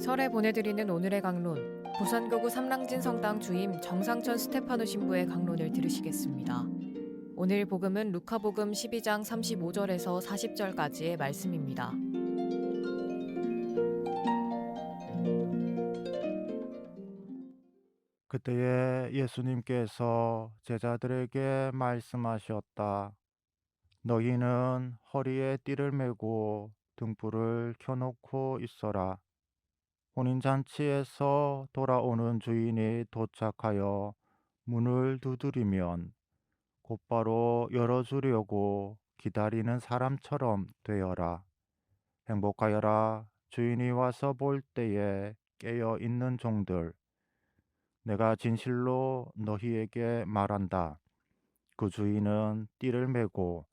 설에 보내드리는 오늘의 강론 부산거구 삼랑진 성당 주임 정상천 스테파노 신부의 강론을 들으시겠습니다. 오늘 복음은 루카복음 12장 35절에서 40절까지의 말씀입니다. 그때에 예수님께서 제자들에게 말씀하셨다. 너희는 허리에 띠를 메고 등불을 켜놓고 있어라. 혼인잔치에서 돌아오는 주인이 도착하여 문을 두드리면 곧바로 열어주려고 기다리는 사람처럼 되어라. 행복하여라. 주인이 와서 볼 때에 깨어 있는 종들. 내가 진실로 너희에게 말한다. 그 주인은 띠를 메고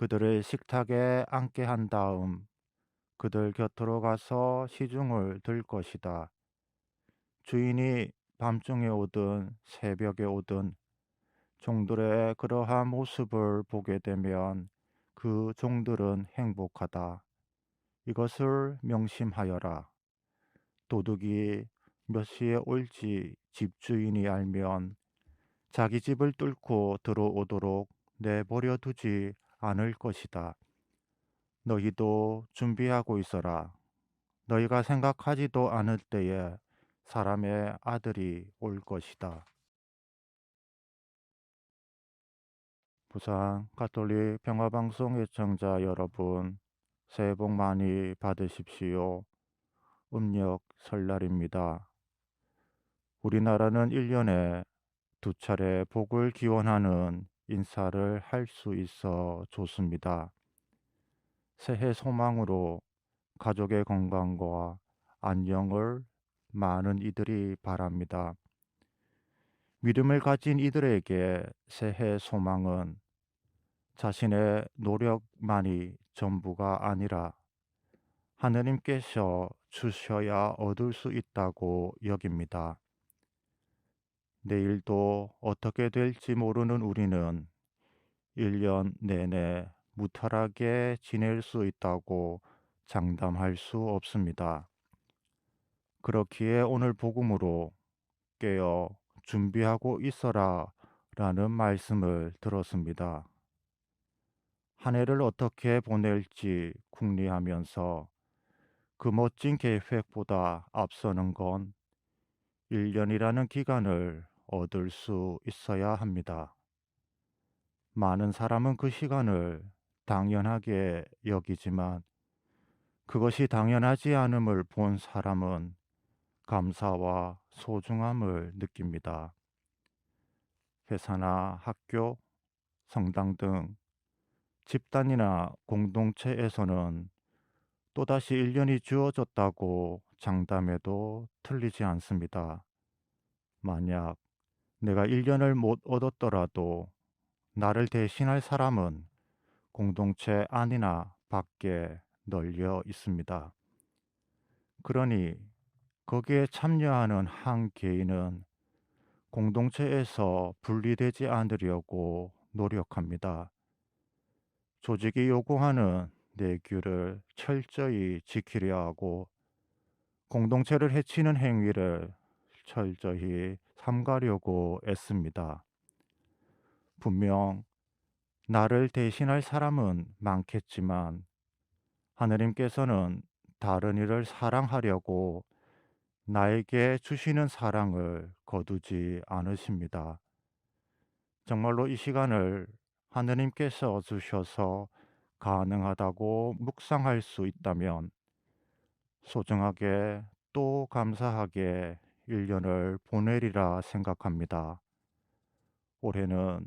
그들을 식탁에 앉게 한 다음 그들 곁으로 가서 시중을 들 것이다. 주인이 밤중에 오든 새벽에 오든 종들의 그러한 모습을 보게 되면 그 종들은 행복하다. 이것을 명심하여라. 도둑이 몇 시에 올지 집주인이 알면 자기 집을 뚫고 들어오도록 내버려 두지 않을 것이다. 너희도 준비하고 있어라. 너희가 생각하지도 않을 때에 사람의 아들이 올 것이다. 부산 가톨릭 평화방송 애청자 여러분, 새해 복 많이 받으십시오. 음력 설날입니다. 우리나라는 1년에 두 차례 복을 기원하는 인사를 할 수 있어 좋습니다. 새해 소망으로 가족의 건강과 안녕을 많은 이들이 바랍니다. 믿음을 가진 이들에게 새해 소망은 자신의 노력만이 전부가 아니라 하느님께서 주셔야 얻을 수 있다고 여깁니다. 내일도 어떻게 될지 모르는 우리는 1년 내내 무탈하게 지낼 수 있다고 장담할 수 없습니다. 그렇기에 오늘 복음으로 깨어 준비하고 있어라 라는 말씀을 들었습니다. 한 해를 어떻게 보낼지 궁리하면서 그 멋진 계획보다 앞서는 건 1년이라는 기간을 얻을 수 있어야 합니다. 많은 사람은 그 시간을 당연하게 여기지만 그것이 당연하지 않음을 본 사람은 감사와 소중함을 느낍니다. 회사나 학교, 성당 등 집단이나 공동체에서는 또다시 1년이 주어졌다고 장담해도 틀리지 않습니다. 만약 내가 1년을 못 얻었더라도 나를 대신할 사람은 공동체 안이나 밖에 널려 있습니다. 그러니 거기에 참여하는 한 개인은 공동체에서 분리되지 않으려고 노력합니다. 조직이 요구하는 내 규를 철저히 지키려 하고 공동체를 해치는 행위를 철저히 삼가려고 애씁니다. 분명 나를 대신할 사람은 많겠지만 하느님께서는 다른 이를 사랑하려고 나에게 주시는 사랑을 거두지 않으십니다. 정말로 이 시간을 하느님께서 주셔서 가능하다고 묵상할 수 있다면 소중하게 또 감사하게 1년을 보내리라 생각합니다. 올해는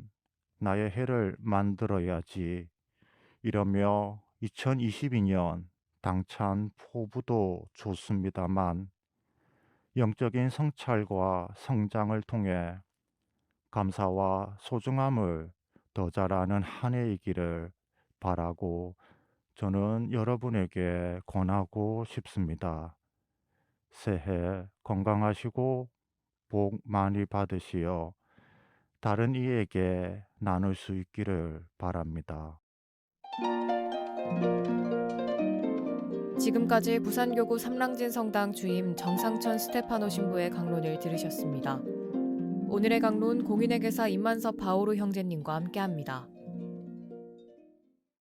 나의 해를 만들어야지 이러며 2022년 당찬 포부도 좋습니다만 영적인 성찰과 성장을 통해 감사와 소중함을 더 잘하는 한 해이기를 바라고 저는 여러분에게 권하고 싶습니다. 새해 건강하시고 복 많이 받으시어 다른 이에게 나눌 수 있기를 바랍니다. 지금까지 부산교구 삼랑진 성당 주임 정상천 스테파노 신부의 강론을 들으셨습니다. 오늘의 강론 공인회계사 임만섭 바오로 형제님과 함께합니다.